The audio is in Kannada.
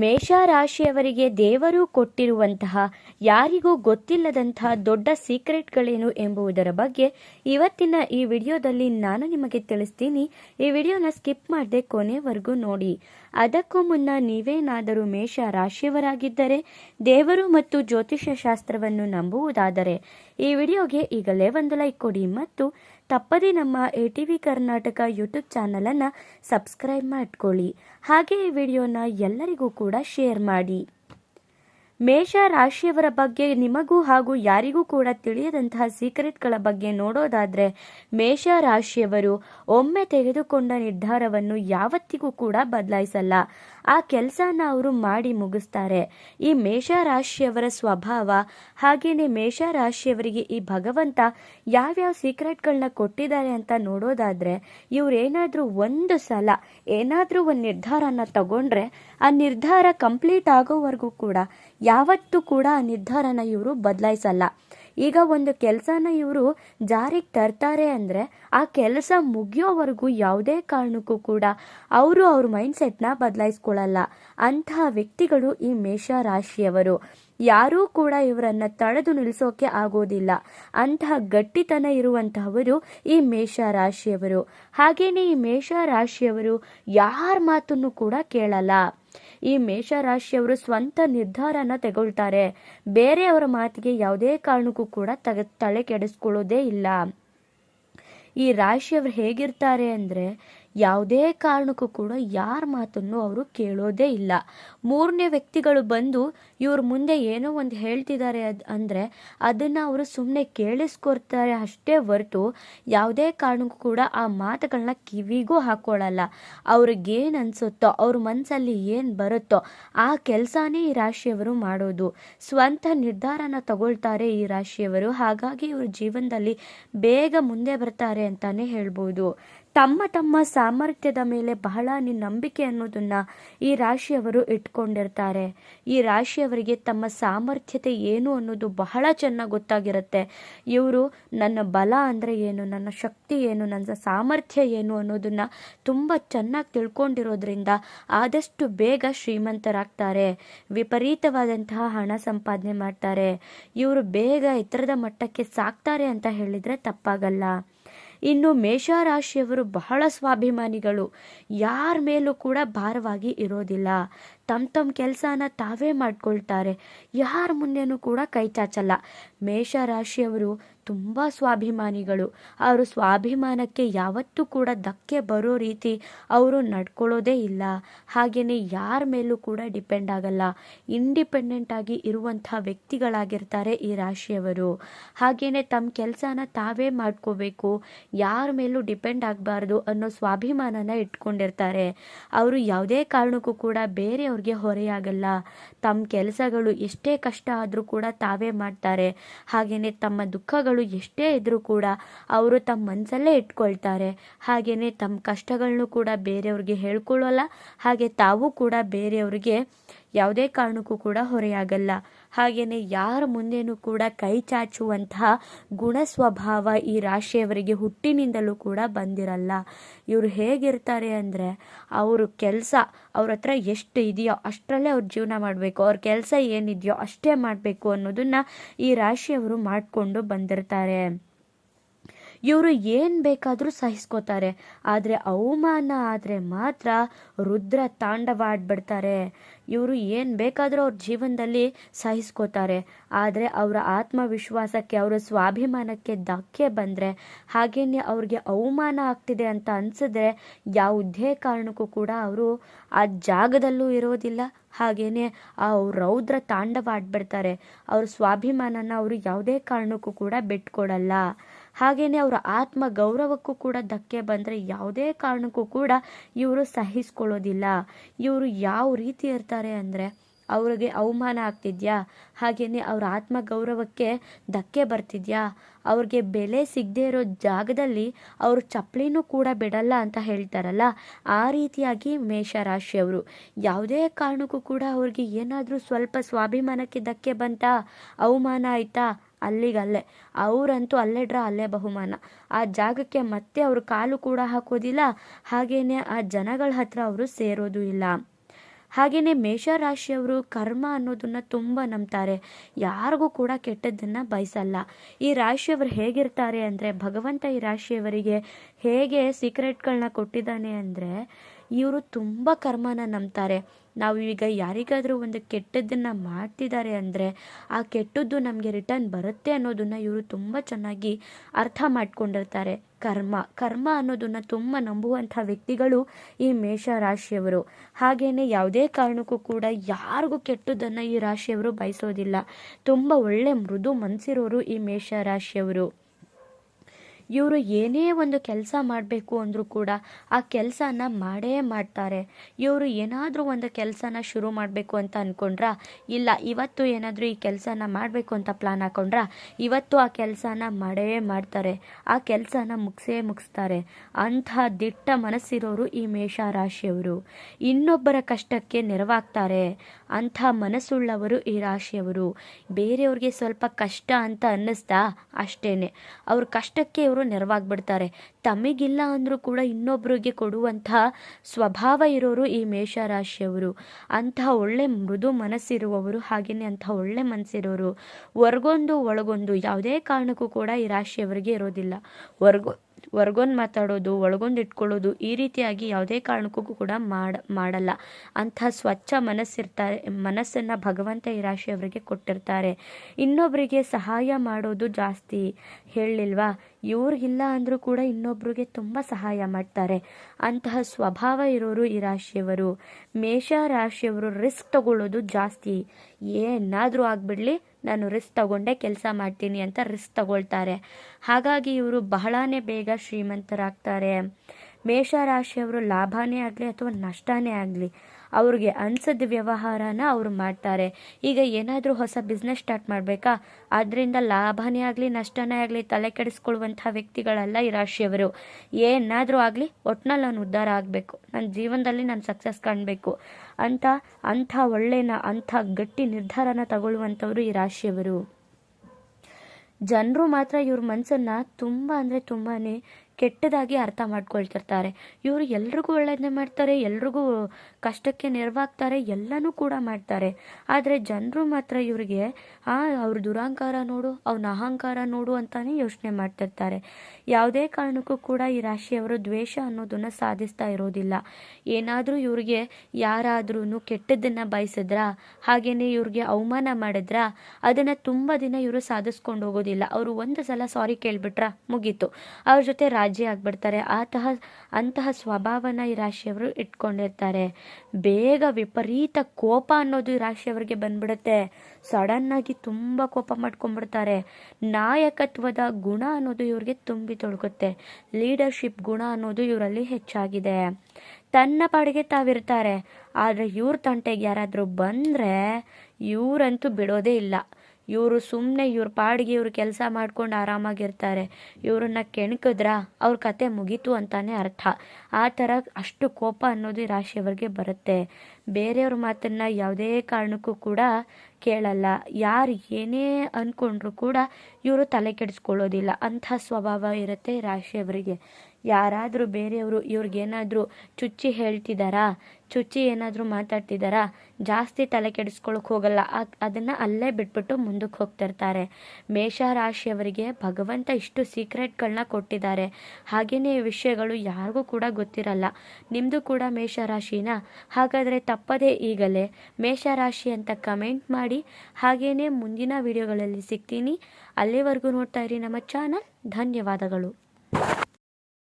ಮೇಷರಾಶಿಯವರಿಗೆ ದೇವರು ಕೊಟ್ಟಿರುವಂತಹ ಯಾರಿಗೂ ಗೊತ್ತಿಲ್ಲದಂತಹ ದೊಡ್ಡ ಸೀಕ್ರೆಟ್ಗಳೇನು ಎಂಬುದರ ಬಗ್ಗೆ ಇವತ್ತಿನ ಈ ವಿಡಿಯೋದಲ್ಲಿ ನಾನು ನಿಮಗೆ ತಿಳಿಸ್ತೀನಿ. ಈ ವಿಡಿಯೋನ ಸ್ಕಿಪ್ ಮಾಡದೆ ಕೊನೆವರೆಗೂ ನೋಡಿ. ಅದಕ್ಕೂ ಮುನ್ನ ನೀವೇನಾದರೂ ಮೇಷ ರಾಶಿಯವರಾಗಿದ್ದರೆ ದೇವರು ಮತ್ತು ಜ್ಯೋತಿಷ್ಯ ಶಾಸ್ತ್ರವನ್ನು ನಂಬುವುದಾದರೆ ಈ ವಿಡಿಯೋಗೆ ಈಗಲೇ ಒಂದು ಲೈಕ್ ಕೊಡಿ ಮತ್ತು ತಪ್ಪದೇ ನಮ್ಮ A T V Karnataka YouTube ಚಾನಲನ್ನು ಸಬ್ಸ್ಕ್ರೈಬ್ ಮಾಡಿಕೊಳ್ಳಿ. ಹಾಗೆ ಈ ವಿಡಿಯೋನ ಎಲ್ಲರಿಗೂ ಕೂಡ ಶೇರ್ ಮಾಡಿ. ಮೇಷ ರಾಶಿಯವರ ಬಗ್ಗೆ ನಿಮಗೂ ಹಾಗೂ ಯಾರಿಗೂ ಕೂಡ ತಿಳಿಯದಂತಹ ಸೀಕ್ರೆಟ್ಗಳ ಬಗ್ಗೆ ನೋಡೋದಾದ್ರೆ ಮೇಷ ರಾಶಿಯವರು ಒಮ್ಮೆ ತೆಗೆದುಕೊಂಡ ನಿರ್ಧಾರವನ್ನು ಯಾವತ್ತಿಗೂ ಕೂಡ ಬದಲಾಯಿಸಲ್ಲ. ಆ ಕೆಲಸನ ಅವರು ಮಾಡಿ ಮುಗಿಸ್ತಾರೆ. ಈ ಮೇಷ ರಾಶಿಯವರ ಸ್ವಭಾವ ಹಾಗೆಯೇ ಮೇಷ ರಾಶಿಯವರಿಗೆ ಈ ಭಗವಂತ ಯಾವ್ಯಾವ ಸೀಕ್ರೆಟ್ಗಳನ್ನ ಕೊಟ್ಟಿದ್ದಾರೆ ಅಂತ ನೋಡೋದಾದ್ರೆ ಇವರೇನಾದರೂ ಒಂದು ಸಲ ಏನಾದರೂ ಒಂದು ನಿರ್ಧಾರನ ತಗೊಂಡ್ರೆ ಆ ನಿರ್ಧಾರ ಕಂಪ್ಲೀಟ್ ಆಗೋವರೆಗೂ ಕೂಡ ಯಾವತ್ತೂ ಕೂಡ ಆ ನಿರ್ಧಾರನ ಇವರು ಬದಲಾಯಿಸಲ್ಲ. ಈಗ ಒಂದು ಕೆಲಸನ ಇವರು ಜಾರಿಗೆ ತರ್ತಾರೆ ಅಂದರೆ ಆ ಕೆಲಸ ಮುಗಿಯೋವರೆಗೂ ಯಾವುದೇ ಕಾರಣಕ್ಕೂ ಕೂಡ ಅವರು ಅವ್ರ ಮೈಂಡ್ಸೆಟ್ನ ಬದಲಾಯಿಸ್ಕೊಳ್ಳಲ್ಲ. ಅಂತಹ ವ್ಯಕ್ತಿಗಳು ಈ ಮೇಷ ರಾಶಿಯವರು ಯಾರೂ ಕೂಡ ಇವರನ್ನ ತಡೆದು ನಿಲ್ಲಿಸೋಕೆ ಆಗೋದಿಲ್ಲ. ಅಂತಹ ಗಟ್ಟಿತನ ಇರುವಂತಹವರು ಈ ಮೇಷ ರಾಶಿಯವರು ಹಾಗೇನೆ ಈ ಮೇಷ ರಾಶಿಯವರು ಯಾರ ಮಾತನ್ನು ಕೂಡ ಕೇಳಲ್ಲ. ಈ ಮೇಷರಾಶಿಯವರು ಸ್ವಂತ ನಿರ್ಧಾರನ ತಗೊಳ್ತಾರೆ. ಬೇರೆಯವರ ಮಾತಿಗೆ ಯಾವುದೇ ಕಾರಣಕ್ಕೂ ಕೂಡ ತಗ ತಲೆ ಕೆಡಿಸ್ಕೊಳ್ಳೋದೇ ಇಲ್ಲ. ಈ ರಾಶಿಯವರು ಹೇಗಿರ್ತಾರೆ ಅಂದರೆ ಯಾವುದೇ ಕಾರಣಕ್ಕೂ ಕೂಡ ಯಾರ ಮಾತನ್ನು ಅವರು ಕೇಳೋದೇ ಇಲ್ಲ. ಮೂರನೇ ವ್ಯಕ್ತಿಗಳು ಬಂದು ಇವ್ರ ಮುಂದೆ ಏನೋ ಒಂದು ಹೇಳ್ತಿದ್ದಾರೆ ಅದು ಅಂದರೆ ಅದನ್ನು ಅವರು ಸುಮ್ಮನೆ ಕೇಳಿಸ್ಕೊಡ್ತಾರೆ ಅಷ್ಟೇ ಹೊರತು ಯಾವುದೇ ಕಾರಣಕ್ಕೂ ಕೂಡ ಆ ಮಾತುಗಳನ್ನ ಕಿವಿಗೂ ಹಾಕೊಳ್ಳಲ್ಲ ಅವ್ರಿಗೇನು ಅನಿಸುತ್ತೋ, ಅವ್ರ ಮನಸ್ಸಲ್ಲಿ ಏನು ಬರುತ್ತೋ ಆ ಕೆಲಸನೇ ಈ ರಾಶಿಯವರು ಮಾಡೋದು. ಸ್ವಂತ ನಿರ್ಧಾರನ ತಗೊಳ್ತಾರೆ ಈ ರಾಶಿಯವರು. ಹಾಗಾಗಿ ಇವ್ರ ಜೀವನದಲ್ಲಿ ಬೇಗ ಮುಂದೆ ಬರ್ತಾರೆ ಅಂತಾನೆ ಹೇಳ್ಬೋದು. ತಮ್ಮ ತಮ್ಮ ಸಾಮರ್ಥ್ಯದ ಮೇಲೆ ಬಹಳ ನಂಬಿಕೆ ಅನ್ನೋದನ್ನ ಈ ರಾಶಿಯವರು ಇಟ್ಕೊಂಡಿರ್ತಾರೆ. ಈ ರಾಶಿಯವರಿಗೆ ತಮ್ಮ ಸಾಮರ್ಥ್ಯತೆ ಏನು ಅನ್ನೋದು ಬಹಳ ಚೆನ್ನಾಗಿ ಗೊತ್ತಾಗಿರುತ್ತೆ. ಇವರು ನನ್ನ ಬಲ ಅಂದರೆ ಏನು, ನನ್ನ ಶಕ್ತಿ ಏನು, ನನ್ನ ಸಾಮರ್ಥ್ಯ ಏನು ಅನ್ನೋದನ್ನ ತುಂಬ ಚೆನ್ನಾಗಿ ತಿಳ್ಕೊಂಡಿರೋದ್ರಿಂದ ಆದಷ್ಟು ಬೇಗ ಶ್ರೀಮಂತರಾಗ್ತಾರೆ. ವಿಪರೀತವಾದಂತಹ ಹಣ ಸಂಪಾದನೆ ಮಾಡ್ತಾರೆ. ಇವರು ಬೇಗ ಎತ್ತರದ ಮಟ್ಟಕ್ಕೆ ಸಾಕ್ತಾರೆ ಅಂತ ಹೇಳಿದರೆ ತಪ್ಪಾಗಲ್ಲ. ಇನ್ನು ಮೇಷರಾಶಿಯವರು ಬಹಳ ಸ್ವಾಭಿಮಾನಿಗಳು. ಯಾರ ಮೇಲೂ ಕೂಡ ಭಾರವಾಗಿ ಇರೋದಿಲ್ಲ. ತಮ್ಮ ತಮ್ಮ ಕೆಲಸನ ತಾವೇ ಮಾಡ್ಕೊಳ್ತಾರೆ. ಯಾರ ಮುಂದೆನೂ ಕೂಡ ಕೈ ಚಾಚಲ್ಲ. ಮೇಷರಾಶಿಯವರು ತುಂಬ ಸ್ವಾಭಿಮಾನಿಗಳು. ಅವರು ಸ್ವಾಭಿಮಾನಕ್ಕೆ ಯಾವತ್ತೂ ಕೂಡ ಧಕ್ಕೆ ಬರೋ ರೀತಿ ಅವರು ನಡ್ಕೊಳ್ಳೋದೇ ಇಲ್ಲ. ಹಾಗೆಯೇ ಯಾರ ಮೇಲೂ ಕೂಡ ಡಿಪೆಂಡ್ ಆಗಲ್ಲ. ಇಂಡಿಪೆಂಡೆಂಟ್ ಆಗಿ ಇರುವಂತಹ ವ್ಯಕ್ತಿಗಳಾಗಿರ್ತಾರೆ ಈ ರಾಶಿಯವರು. ಹಾಗೆಯೇ ತಮ್ಮ ಕೆಲಸನ ತಾವೇ ಮಾಡ್ಕೋಬೇಕು. ಯಾರ ಮೇಲೂ ಡಿಪೆಂಡ್ ಆಗಬಾರ್ದು ಅನ್ನೋ ಸ್ವಾಭಿಮಾನನ ಇಟ್ಕೊಂಡಿರ್ತಾರೆ. ಅವರು ಯಾವುದೇ ಕಾರಣಕ್ಕೂ ಕೂಡ ಬೇರೆಯವ್ರಿಗೆ ಹೊರೆಯಾಗಲ್ಲ. ತಮ್ಮ ಕೆಲಸಗಳು ಎಷ್ಟೇ ಕಷ್ಟ ಆದರೂ ಕೂಡ ತಾವೇ ಮಾಡ್ತಾರೆ. ಹಾಗೆಯೇ ತಮ್ಮ ದುಃಖಗಳು ಎಷ್ಟೇ ಇದ್ದರೂ ಕೂಡ ಅವರು ತಮ್ಮ ಮನಸ್ಸಲ್ಲೇ ಇಟ್ಕೊಳ್ತಾರೆ. ಹಾಗೆಯೇ ತಮ್ಮ ಕಷ್ಟಗಳನ್ನೂ ಕೂಡ ಬೇರೆಯವ್ರಿಗೆ ಹೇಳ್ಕೊಳ್ಳೋಲ್ಲ ಹಾಗೆ ತಾವು ಕೂಡ ಬೇರೆಯವ್ರಿಗೆ ಯಾವುದೇ ಕಾರಣಕ್ಕೂ ಕೂಡ ಹೊರೆಯಾಗಲ್ಲ. ಹಾಗೆಯೇ ಯಾರ ಮುಂದೆನೂ ಕೂಡ ಕೈ ಚಾಚುವಂತಹ ಗುಣ ಸ್ವಭಾವ ಈ ರಾಶಿಯವರಿಗೆ ಹುಟ್ಟಿನಿಂದಲೂ ಕೂಡ ಬಂದಿರಲ್ಲ. ಇವರು ಹೇಗಿರ್ತಾರೆ ಅಂದರೆ ಅವರು ಕೆಲಸ ಅವ್ರ ಹತ್ರ ಎಷ್ಟು ಇದೆಯೋ ಅಷ್ಟರಲ್ಲೇ ಅವ್ರ ಜೀವನ ಮಾಡಬೇಕು. ಅವ್ರ ಕೆಲಸ ಏನಿದೆಯೋ ಅಷ್ಟೇ ಮಾಡಬೇಕು ಅನ್ನೋದನ್ನು ಈ ರಾಶಿಯವರು ಮಾಡಿಕೊಂಡು ಬಂದಿರ್ತಾರೆ. ಇವರು ಏನು ಬೇಕಾದರೂ ಸಹಿಸ್ಕೋತಾರೆ. ಆದರೆ ಅವಮಾನ ಆದರೆ ಮಾತ್ರ ರುದ್ರ ತಾಂಡವ ಆಡ್ಬಿಡ್ತಾರೆ. ಇವರು ಏನು ಬೇಕಾದರೂ ಅವ್ರ ಜೀವನದಲ್ಲಿ ಸಹಿಸ್ಕೋತಾರೆ. ಆದರೆ ಅವರ ಆತ್ಮವಿಶ್ವಾಸಕ್ಕೆ, ಅವರ ಸ್ವಾಭಿಮಾನಕ್ಕೆ ಧಕ್ಕೆ ಬಂದರೆ, ಹಾಗೇನೆ ಅವ್ರಿಗೆ ಅವಮಾನ ಆಗ್ತಿದೆ ಅಂತ ಅನಿಸಿದ್ರೆ ಯಾವುದೇ ಕಾರಣಕ್ಕೂ ಕೂಡ ಅವರು ಆ ಜಾಗದಲ್ಲೂ ಇರೋದಿಲ್ಲ. ಹಾಗೇನೆ ಆ ರೌದ್ರ ತಾಂಡವ ಆಡ್ಬಿಡ್ತಾರೆ. ಅವ್ರ ಸ್ವಾಭಿಮಾನನ ಅವರು ಯಾವುದೇ ಕಾರಣಕ್ಕೂ ಕೂಡ ಬಿಟ್ಕೊಡಲ್ಲ. ಹಾಗೆಯೇ ಅವರ ಆತ್ಮ ಗೌರವಕ್ಕೂ ಕೂಡ ಧಕ್ಕೆ ಬಂದರೆ ಯಾವುದೇ ಕಾರಣಕ್ಕೂ ಕೂಡ ಇವರು ಸಹಿಸ್ಕೊಳ್ಳೋದಿಲ್ಲ. ಇವರು ಯಾವ ರೀತಿ ಇರ್ತಾರೆ ಅಂದರೆ ಅವ್ರಿಗೆ ಅವಮಾನ ಆಗ್ತಿದ್ಯಾ? ಹಾಗೆಯೇ ಅವ್ರ ಆತ್ಮ ಗೌರವಕ್ಕೆ ಧಕ್ಕೆ ಬರ್ತಿದ್ಯಾ? ಅವ್ರಿಗೆ ಬೆಲೆ ಸಿಗದೆ ಇರೋ ಜಾಗದಲ್ಲಿ ಅವರು ಚಪ್ಪಲಿನೂ ಕೂಡ ಬಿಡಲ್ಲ ಅಂತ ಹೇಳ್ತಾರಲ್ಲ, ಆ ರೀತಿಯಾಗಿ ಮೇಷರಾಶಿಯವರು. ಯಾವುದೇ ಕಾರಣಕ್ಕೂ ಕೂಡ ಅವ್ರಿಗೆ ಏನಾದರೂ ಸ್ವಲ್ಪ ಸ್ವಾಭಿಮಾನಕ್ಕೆ ಧಕ್ಕೆ ಬಂತಾ? ಅವಮಾನ ಆಯಿತಾ? ಅಲ್ಲಿಗಲ್ಲೇ. ಅವರಂತೂ ಅಲ್ಲೇ ಡ್ರಾ, ಅಲ್ಲೇ ಬಹುಮಾನ. ಆ ಜಾಗಕ್ಕೆ ಮತ್ತೆ ಅವರು ಕಾಲು ಕೂಡ ಹಾಕೋದಿಲ್ಲ. ಹಾಗೇನೆ ಆ ಜನಗಳ ಹತ್ರ ಅವರು ಸೇರೋದು ಇಲ್ಲ. ಹಾಗೆಯೇ ಮೇಷರಾಶಿಯವರು ಕರ್ಮ ಅನ್ನೋದನ್ನ ತುಂಬ ನಂಬ್ತಾರೆ. ಯಾರಿಗೂ ಕೂಡ ಕೆಟ್ಟದ್ದನ್ನು ಬಯಸಲ್ಲ. ಈ ರಾಶಿಯವರು ಹೇಗಿರ್ತಾರೆ ಅಂದರೆ, ಭಗವಂತ ಈ ರಾಶಿಯವರಿಗೆ ಹೇಗೆ ಸೀಕ್ರೆಟ್ಗಳನ್ನ ಕೊಟ್ಟಿದ್ದಾನೆ ಅಂದರೆ, ಇವರು ತುಂಬ ಕರ್ಮನ ನಂಬ್ತಾರೆ. ನಾವು ಈಗ ಯಾರಿಗಾದರೂ ಒಂದು ಕೆಟ್ಟದ್ದನ್ನು ಮಾಡ್ತಿದ್ದಾರೆ ಅಂದರೆ ಆ ಕೆಟ್ಟದ್ದು ನಮಗೆ ರಿಟರ್ನ್ ಬರುತ್ತೆ ಅನ್ನೋದನ್ನು ಇವರು ತುಂಬ ಚೆನ್ನಾಗಿ ಅರ್ಥ ಮಾಡ್ಕೊಂಡಿರ್ತಾರೆ. ಕರ್ಮ ಕರ್ಮ ಅನ್ನೋದನ್ನು ತುಂಬ ನಂಬುವಂಥ ವ್ಯಕ್ತಿಗಳು ಈ ಮೇಷ ರಾಶಿಯವರು ಹಾಗೆಯೇ ಯಾವುದೇ ಕಾರಣಕ್ಕೂ ಕೂಡ ಯಾರಿಗೂ ಕೆಟ್ಟದ್ದನ್ನು ಈ ರಾಶಿಯವರು ಬಯಸೋದಿಲ್ಲ. ತುಂಬ ಒಳ್ಳೆ ಮೃದು ಮನಸ್ಸಿರೋರು ಈ ಮೇಷ ರಾಶಿಯವರು ಇವರು ಏನೇ ಒಂದು ಕೆಲಸ ಮಾಡಬೇಕು ಅಂದರೂ ಕೂಡ ಆ ಕೆಲಸನ ಮಾಡೇ ಮಾಡ್ತಾರೆ. ಇವರು ಏನಾದರೂ ಒಂದು ಕೆಲಸನ ಶುರು ಮಾಡಬೇಕು ಅಂತ ಅಂದ್ಕೊಂಡ್ರ ಇಲ್ಲ, ಇವತ್ತು ಏನಾದರೂ ಈ ಕೆಲಸನ ಮಾಡಬೇಕು ಅಂತ ಪ್ಲಾನ್ ಹಾಕೊಂಡ್ರಾ, ಇವತ್ತು ಆ ಕೆಲಸನ ಮಾಡೇ ಮಾಡ್ತಾರೆ. ಆ ಕೆಲಸನ ಮುಗಿಸೇ ಮುಗಿಸ್ತಾರೆ. ಅಂತಹ ದಿಟ್ಟ ಮನಸ್ಸಿರೋರು ಈ ಮೇಷ ರಾಶಿಯವರು. ಇನ್ನೊಬ್ಬರ ಕಷ್ಟಕ್ಕೆ ನೆರವಾಗ್ತಾರೆ. ಅಂಥ ಮನಸ್ಸುಳ್ಳವರು ಈ ರಾಶಿಯವರು. ಬೇರೆಯವ್ರಿಗೆ ಸ್ವಲ್ಪ ಕಷ್ಟ ಅಂತ ಅನ್ನಿಸ್ತಾ ಅಷ್ಟೇನೆ. ಅವ್ರ ಕಷ್ಟಕ್ಕೆ ಇವರು ನೆರವಾಗ್ಬಿಡ್ತಾರೆ. ತಮಗಿಲ್ಲ ಅಂದರೂ ಕೂಡ ಇನ್ನೊಬ್ಬರಿಗೆ ಕೊಡುವಂಥ ಸ್ವಭಾವ ಇರೋರು ಈ ಮೇಷರಾಶಿಯವರು. ಅಂಥ ಒಳ್ಳೆ ಮೃದು ಮನಸ್ಸಿರುವವರು ಹಾಗೆಯೇ ಅಂಥ ಒಳ್ಳೆ ಮನಸ್ಸಿರೋರು. ಹೊರ್ಗೊಂದು ಒಳಗೊಂದು ಯಾವುದೇ ಕಾರಣಕ್ಕೂ ಕೂಡ ಈ ರಾಶಿಯವರಿಗೆ ಇರೋದಿಲ್ಲ. ಹೊರ್ಗೊ ಹೊರ್ಗೊಂದು ಮಾತಾಡೋದು, ಒಳಗೊಂದು ಇಟ್ಕೊಳ್ಳೋದು ಈ ರೀತಿಯಾಗಿ ಯಾವುದೇ ಕಾರಣಕ್ಕೂ ಕೂಡ ಮಾಡ, ಮಾಡಲ್ಲ. ಅಂತಹ ಸ್ವಚ್ಛ ಮನಸ್ಸಿರ್ತಾರೆ, ಮನಸ್ಸನ್ನು ಭಗವಂತ ಈ ರಾಶಿಯವರಿಗೆ ಕೊಟ್ಟಿರ್ತಾರೆ. ಇನ್ನೊಬ್ಬರಿಗೆ ಸಹಾಯ ಮಾಡೋದು ಜಾಸ್ತಿ ಹೇಳಲಿಲ್ವಾ? ಇವ್ರಿಗಿಲ್ಲ ಅಂದರೂ ಕೂಡ ಇನ್ನೊಬ್ರಿಗೆ ತುಂಬ ಸಹಾಯ ಮಾಡ್ತಾರೆ. ಅಂತಹ ಸ್ವಭಾವ ಇರೋರು ಈ ರಾಶಿಯವರು. ಮೇಷ ರಾಶಿಯವರು ರಿಸ್ಕ್ ತಗೊಳ್ಳೋದು ಜಾಸ್ತಿ. ಏನಾದರೂ ಆಗಿಬಿಡಲಿ, ನಾನು ರಿಸ್ಕ್ ತಗೊಂಡೆ ಕೆಲಸ ಮಾಡ್ತೀನಿ ಅಂತ ರಿಸ್ಕ್ ತಗೊಳ್ತಾರೆ. ಹಾಗಾಗಿ ಇವರು ಬಹಳನೇ ಬೇಗ ಶ್ರೀಮಂತರಾಗ್ತಾರೆ. ಮೇಷರಾಶಿಯವರು ಲಾಭನೇ ಆಗಲಿ ಅಥವಾ ನಷ್ಟನೇ ಆಗಲಿ ಅವ್ರಿಗೆ ಅನ್ಸದ ವ್ಯವಹಾರನ ಅವರು ಮಾಡ್ತಾರೆ. ಈಗ ಏನಾದರೂ ಹೊಸ ಬಿಸ್ನೆಸ್ ಸ್ಟಾರ್ಟ್ ಮಾಡಬೇಕಾ? ಅದರಿಂದ ಲಾಭನೇ ಆಗಲಿ, ನಷ್ಟನೇ ಆಗಲಿ, ತಲೆ ಕೆಡಿಸ್ಕೊಳ್ಳುವಂಥ ವ್ಯಕ್ತಿಗಳಲ್ಲ ಈ ರಾಶಿಯವರು ಏನಾದರೂ ಆಗಲಿ ಒಟ್ಟಿನಲ್ಲಿ ನಾನು ಉದ್ಧಾರ ಆಗಬೇಕು. ನನ್ನ ಜೀವನದಲ್ಲಿ ನಾನು ಸಕ್ಸಸ್ ಕಾಣಬೇಕು ಅಂತ, ಅಂಥ ಒಳ್ಳೆಯನ ಅಂಥ ಗಟ್ಟಿ ನಿರ್ಧಾರನ ತಗೊಳ್ಳುವಂಥವ್ರು ಈ ರಾಶಿಯವರು ಜನರು ಮಾತ್ರ ಇವ್ರ ಮನಸ್ಸನ್ನು ತುಂಬ ಅಂದರೆ ತುಂಬಾ ಕೆಟ್ಟದಾಗಿ ಅರ್ಥ ಮಾಡ್ಕೊಳ್ತಿರ್ತಾರೆ. ಇವರು ಎಲ್ರಿಗೂ ಒಳ್ಳೇದನ್ನೇ ಮಾಡ್ತಾರೆ, ಎಲ್ರಿಗೂ ಕಷ್ಟಕ್ಕೆ ನೆರವಾಗ್ತಾರೆ, ಎಲ್ಲನೂ ಕೂಡ ಮಾಡ್ತಾರೆ. ಆದರೆ ಜನರು ಮಾತ್ರ ಇವರಿಗೆ, ಆ, ಅವ್ರ ದುರಹಂಕಾರ ನೋಡು, ಅವನ ಅಹಂಕಾರ ನೋಡು ಅಂತಾನೆ ಯೋಚನೆ ಮಾಡ್ತಿರ್ತಾರೆ. ಯಾವುದೇ ಕಾರಣಕ್ಕೂ ಕೂಡ ಈ ರಾಶಿಯವರು ದ್ವೇಷ ಅನ್ನೋದನ್ನು ಸಾಧಿಸ್ತಾ ಇರೋದಿಲ್ಲ. ಏನಾದರೂ ಇವ್ರಿಗೆ ಯಾರಾದ್ರೂ ಕೆಟ್ಟದ್ದನ್ನು ಬಯಸಿದ್ರ ಹಾಗೆಯೇ ಇವ್ರಿಗೆ ಅವಮಾನ ಮಾಡಿದ್ರ, ಅದನ್ನು ತುಂಬ ದಿನ ಇವರು ಸಾಧಿಸ್ಕೊಂಡು ಹೋಗೋದಿಲ್ಲ. ಅವರು ಒಂದು ಸಲ ಸಾರಿ ಕೇಳ್ಬಿಟ್ರ ಮುಗೀತು. ಅವ್ರ ಜೊತೆ ರಾಜಿ ಆಗ್ಬಿಡ್ತಾರೆ. ಆತಹ ಅಂತಹ ಸ್ವಭಾವನ ಈ ರಾಶಿಯವರು ಇಟ್ಕೊಂಡಿರ್ತಾರೆ. ಬೇಗ ವಿಪರೀತ ಕೋಪ ಅನ್ನೋದು ಈ ರಾಶಿಯವರಿಗೆ ಬಂದ್ಬಿಡುತ್ತೆ. ಸಡನ್ನಾಗಿ ತುಂಬ ಕೋಪ ಮಾಡ್ಕೊಂಡ್ಬಿಡ್ತಾರೆ. ನಾಯಕತ್ವದ ಗುಣ ಅನ್ನೋದು ಇವ್ರಿಗೆ ತುಂಬಿ ತೊಳಗುತ್ತೆ. ಲೀಡರ್ಶಿಪ್ ಗುಣ ಅನ್ನೋದು ಇವರಲ್ಲಿ ಹೆಚ್ಚಾಗಿದೆ. ತನ್ನ ಪಾಡಿಗೆ ತಾವಿರ್ತಾರೆ. ಆದರೆ ಇವ್ರ ತಂಟೆಗೆ ಯಾರಾದರೂ ಬಂದರೆ ಇವರಂತೂ ಬಿಡೋದೇ ಇಲ್ಲ. ಇವರು ಸುಮ್ಮನೆ ಇವ್ರ ಪಾಡಿಗೆ ಇವರು ಕೆಲಸ ಮಾಡ್ಕೊಂಡು ಆರಾಮಾಗಿರ್ತಾರೆ. ಇವ್ರನ್ನ ಕೆಣಕಿದ್ರ? ಅವ್ರ ಕತೆ ಮುಗೀತು ಅಂತಾನೆ ಅರ್ಥ. ಆ ಥರ ಅಷ್ಟು ಕೋಪ ಅನ್ನೋದು ಈ ರಾಶಿಯವರಿಗೆ ಬರುತ್ತೆ. ಬೇರೆಯವ್ರ ಮಾತನ್ನು ಯಾವುದೇ ಕಾರಣಕ್ಕೂ ಕೂಡ ಕೇಳಲ್ಲ. ಯಾರು ಏನೇ ಅಂದ್ಕೊಂಡ್ರು ಕೂಡ ಇವರು ತಲೆ ಕೆಡಿಸ್ಕೊಳ್ಳೋದಿಲ್ಲ. ಅಂಥ ಸ್ವಭಾವ ಇರುತ್ತೆ ರಾಶಿಯವರಿಗೆ ಯಾರಾದರೂ ಬೇರೆಯವರು ಇವ್ರಿಗೇನಾದರೂ ಚುಚ್ಚಿ ಹೇಳ್ತಿದ್ದಾರಾ ಚುಚ್ಚಿ ಏನಾದರೂ ಮಾತಾಡ್ತಿದ್ದಾರಾ ಜಾಸ್ತಿ ತಲೆ ಕೆಡಿಸ್ಕೊಳಕ್ಕೆ ಹೋಗಲ್ಲ. ಅದನ್ನು ಅಲ್ಲೇ ಬಿಟ್ಬಿಟ್ಟು ಮುಂದಕ್ಕೆ ಹೋಗ್ತಿರ್ತಾರೆ ಮೇಷರಾಶಿಯವರಿಗೆ ಭಗವಂತ ಇಷ್ಟು ಸೀಕ್ರೆಟ್ಗಳನ್ನ ಕೊಟ್ಟಿದ್ದಾರೆ. ಹಾಗೆಯೇ ವಿಷಯಗಳು ಯಾರಿಗೂ ಕೂಡ ಗೊತ್ತಿರಲ್ಲ. ನಿಮ್ಮದು ಕೂಡ ಮೇಷರಾಶಿನ ಹಾಗಾದರೆ ತಪ್ಪದೇ ಈಗಲೇ ಮೇಷರಾಶಿ ಅಂತ ಕಮೆಂಟ್ ಮಾಡಿ. ಹಾಗೆಯೇ ಮುಂದಿನ ವಿಡಿಯೋಗಳಲ್ಲಿ ಸಿಗ್ತೀನಿ. ಅಲ್ಲಿವರೆಗೂ ನೋಡ್ತಾ ಇರಿ ನಮ್ಮ ಚಾನಲ್. ಧನ್ಯವಾದಗಳು.